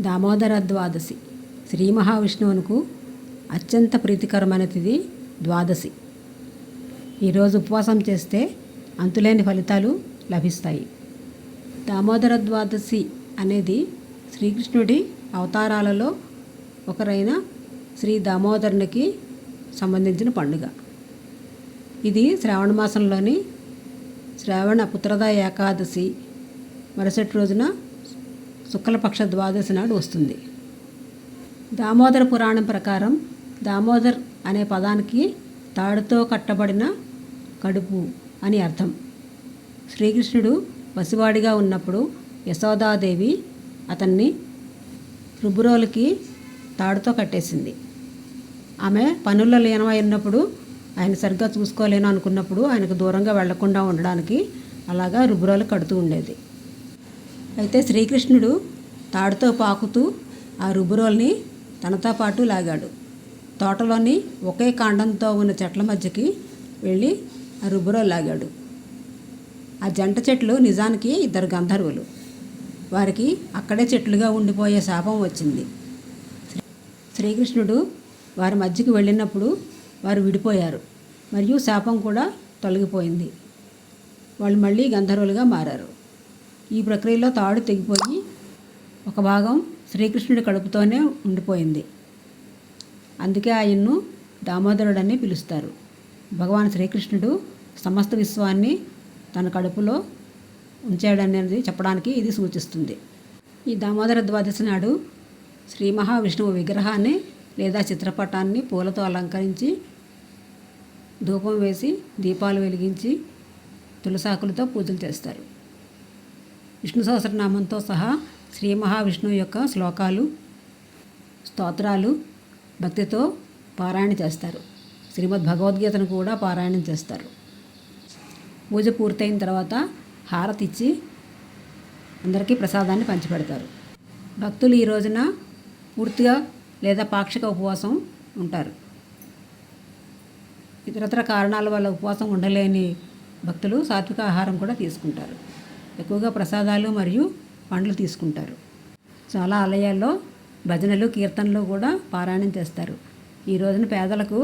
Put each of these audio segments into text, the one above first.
దామోదర ద్వాదశి. శ్రీ మహావిష్ణువునకు అత్యంత ప్రీతికరమైనది ద్వాదశి. ఈరోజు ఉపవాసం చేస్తే అంతులేని ఫలితాలు లభిస్తాయి. దామోదర ద్వాదశి అనేది శ్రీకృష్ణుడి అవతారాలలో ఒకరైన శ్రీ దామోదరునికి సంబంధించిన పండుగ. ఇది శ్రావణ మాసంలోని శ్రావణ పుత్రద ఏకాదశి మరుసటి రోజున శుక్లపక్ష ద్వాదశి నాడు వస్తుంది. దామోదర పురాణం ప్రకారం దామోదర్ అనే పదానికి తాడుతో కట్టబడిన కడుపు అని అర్థం. శ్రీకృష్ణుడు పసివాడిగా ఉన్నప్పుడు యశోదాదేవి అతన్ని రుబురోలకి తాడుతో కట్టేసింది. ఆమె పనుల్లో లీనమై ఉన్నప్పుడు ఆయన సరిగ్గా చూసుకోలేను అనుకున్నప్పుడు ఆయనకు దూరంగా వెళ్ళకుండా ఉండడానికి అలాగా రుబురోలు కడుతూ ఉండేది. అయితే శ్రీకృష్ణుడు తాడుతో పాకుతూ ఆ రుబురోల్ని తనతో పాటు లాగాడు. తోటలోని ఒకే కాండంతో ఉన్న చెట్ల మధ్యకి వెళ్ళి ఆ రుబురోలు లాగాడు. ఆ జంట చెట్లు నిజానికి ఇద్దరు గంధర్వులు. వారికి అక్కడే చెట్లుగా ఉండిపోయే శాపం వచ్చింది. శ్రీకృష్ణుడు వారి మధ్యకి వెళ్ళినప్పుడు వారు విడిపోయారు. మరియు శాపం కూడా తొలగిపోయింది. వాళ్ళు మళ్ళీ గంధర్వులుగా మారారు. ఈ ప్రక్రియలో తాడు తెగిపోయి ఒక భాగం శ్రీకృష్ణుడి కడుపుతోనే ఉండిపోయింది. అందుకే ఆయన్ను దామోదరుడని పిలుస్తారు. భగవాన్ శ్రీకృష్ణుడు సమస్త విశ్వాన్ని తన కడుపులో ఉంచాడనేది చెప్పడానికి ఇది సూచిస్తుంది. ఈ దామోదర ద్వాదశి నాడు శ్రీ మహావిష్ణువు విగ్రహాన్ని లేదా చిత్రపటాన్ని పూలతో అలంకరించి ధూపం వేసి దీపాలు వెలిగించి తులసాకులతో పూజలు చేస్తారు. విష్ణు సహస్రనామంతో సహా శ్రీ మహావిష్ణువు యొక్క శ్లోకాలు స్తోత్రాలు భక్తితో పారాయణ చేస్తారు. శ్రీమద్ భగవద్గీతను కూడా పారాయణం చేస్తారు. పూజ పూర్తయిన తర్వాత హారతి ఇచ్చి అందరికీ ప్రసాదాన్ని పంచిపెడతారు. భక్తులు ఈ రోజున పూర్తిగా లేదా పాక్షిక ఉపవాసం ఉంటారు. ఇతరతర కారణాల వల్ల ఉపవాసం ఉండలేని భక్తులు సాత్విక ఆహారం కూడా తీసుకుంటారు. ఎక్కువగా ప్రసాదాలు మరియు పండ్లు తీసుకుంటారు. చాలా ఆలయాల్లో భజనలు కీర్తనలు కూడా పారాయణం చేస్తారు. ఈ రోజున పేదలకు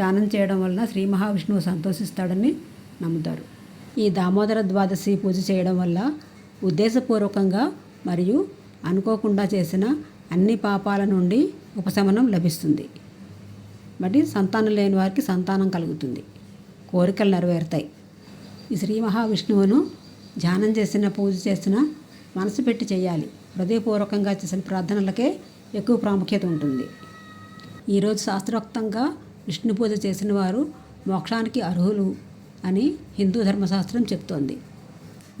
దానం చేయడం వలన శ్రీ మహావిష్ణువు సంతోషిస్తాడని నమ్ముతారు. ఈ దామోదర ద్వాదశి పూజ చేయడం వల్ల ఉద్దేశపూర్వకంగా మరియు అనుకోకుండా చేసిన అన్ని పాపాల నుండి ఉపశమనం లభిస్తుంది. మరి సంతానం లేని వారికి సంతానం కలుగుతుంది. కోరికలు నెరవేరుతాయి. ఈ శ్రీ మహావిష్ణువును ధ్యానం చేసిన పూజ చేసిన మనసు పెట్టి చేయాలి. హృదయపూర్వకంగా చేసిన ప్రార్థనలకే ఎక్కువ ప్రాముఖ్యత ఉంటుంది. ఈరోజు శాస్త్రోక్తంగా విష్ణు పూజ చేసిన వారు మోక్షానికి అర్హులు అని హిందూ ధర్మశాస్త్రం చెప్తోంది.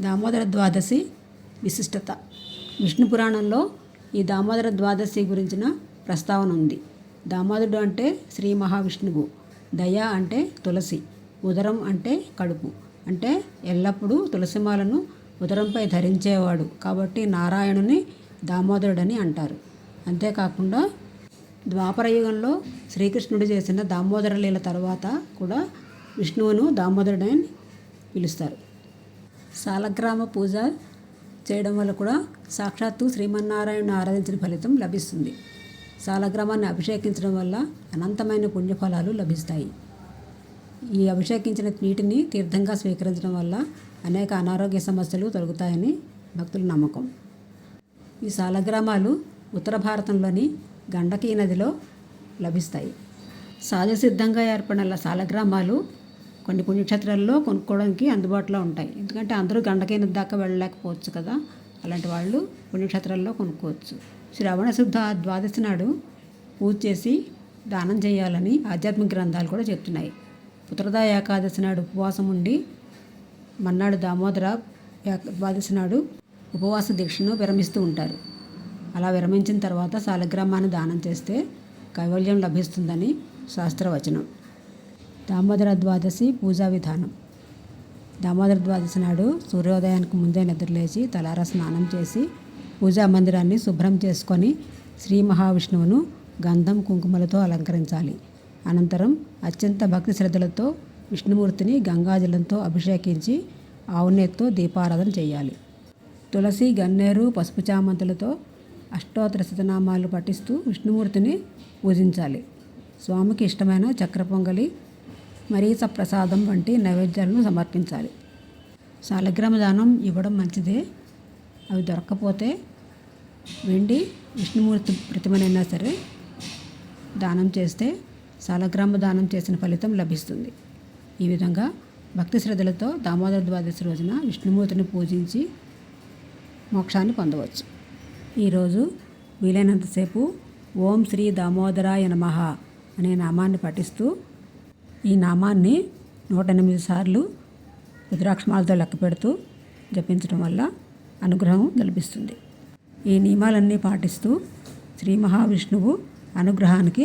దామోదర ద్వాదశి విశిష్టత. విష్ణు పురాణంలో ఈ దామోదర ద్వాదశి గురించిన ప్రస్తావన ఉంది. దామోదరుడు అంటే శ్రీ మహావిష్ణువు. దయ అంటే తులసి. ఉదరం అంటే కడుపు. అంటే ఎల్లప్పుడూ తులసిమాలను ఉదరంపై ధరించేవాడు. కాబట్టి నారాయణుని దామోదరుడని అంటారు. అంతేకాకుండా ద్వాపరయుగంలో శ్రీకృష్ణుడు చేసిన దామోదర లీల తర్వాత కూడా విష్ణువును దామోదరుడని పిలుస్తారు. సాలగ్రామ పూజ చేయడం వల్ల కూడా సాక్షాత్తు శ్రీమన్నారాయణను ఆరాధించిన ఫలితం లభిస్తుంది. సాలగ్రామాన్ని అభిషేకించడం వల్ల అనంతమైన పుణ్యఫలాలు లభిస్తాయి. ఈ అభిషేకించిన నీటిని తీర్థంగా స్వీకరించడం వల్ల అనేక అనారోగ్య సమస్యలు తొలగుతాయని భక్తుల నమ్మకం. ఈ సాలగ్రామాలు ఉత్తర భారతంలోని గండకీ నదిలో లభిస్తాయి. సహజ సిద్ధంగా ఏర్పడిన సాలగ్రామాలు కొన్ని పుణ్యక్షేత్రాల్లో కొనుక్కోవడానికి అందుబాటులో ఉంటాయి. ఎందుకంటే అందరూ గండకీ నది దాకా వెళ్ళలేకపోవచ్చు కదా అలాంటి వాళ్ళు పుణ్యక్షేత్రాల్లో కొనుక్కోవచ్చు. శ్రవణ శుద్ధ ద్వాదశి నాడు పూజ చేసి దానం చేయాలని ఆధ్యాత్మిక గ్రంథాలు కూడా చెప్తున్నాయి. పుత్రద ఏకాదశి నాడు ఉపవాసం ఉండి మన్నాడు దామోదర ఏక- నాడు ఉపవాస దీక్షను విరమిస్తూ ఉంటారు. అలా విరమించిన తర్వాత శాలగ్రామాన్ని దానం చేస్తే కైవల్యం లభిస్తుందని శాస్త్రవచనం. దామోదర ద్వాదశి పూజా విధానం. దామోదర ద్వాదశి నాడు సూర్యోదయానికి ముందే నిద్రలేచి తలారా స్నానం చేసి పూజా మందిరాన్ని శుభ్రం చేసుకొని శ్రీ మహావిష్ణువును గంధం కుంకుమలతో అలంకరించాలి. అనంతరం అత్యంత భక్తి శ్రద్ధలతో విష్ణుమూర్తిని గంగాజలంతో అభిషేకించి ఆవునేత్తో దీపారాధన చేయాలి. తులసి గన్నేరు పసుపు చామంతులతో అష్టోత్తర శతనామాలు పఠిస్తూ విష్ణుమూర్తిని పూజించాలి. స్వామికి ఇష్టమైన చక్ర పొంగలి మరీస ప్రసాదం వంటి నైవేద్యాలను సమర్పించాలి. సాలగ్రామ దానం ఇవ్వడం మంచిదే. అవి దొరక్కపోతే వెండి విష్ణుమూర్తి ప్రతిమనైనా సరే దానం చేస్తే సాలగ్రామ దానం చేసిన ఫలితం లభిస్తుంది. ఈ విధంగా భక్తి శ్రద్ధలతో దామోదర ద్వాదశి రోజున విష్ణుమూర్తిని పూజించి మోక్షాన్ని పొందవచ్చు. ఈరోజు వీలైనంతసేపు ఓం శ్రీ దామోదరాయ నమః అనే నామాన్ని పఠిస్తూ ఈ నామాన్ని నూట ఎనిమిది సార్లు రుద్రాక్షమాలతో లెక్క పెడుతూ జపించడం వల్ల అనుగ్రహం లభిస్తుంది ఈ నియమాలన్నీ పాటిస్తూ శ్రీ మహావిష్ణువు అనుగ్రహానికి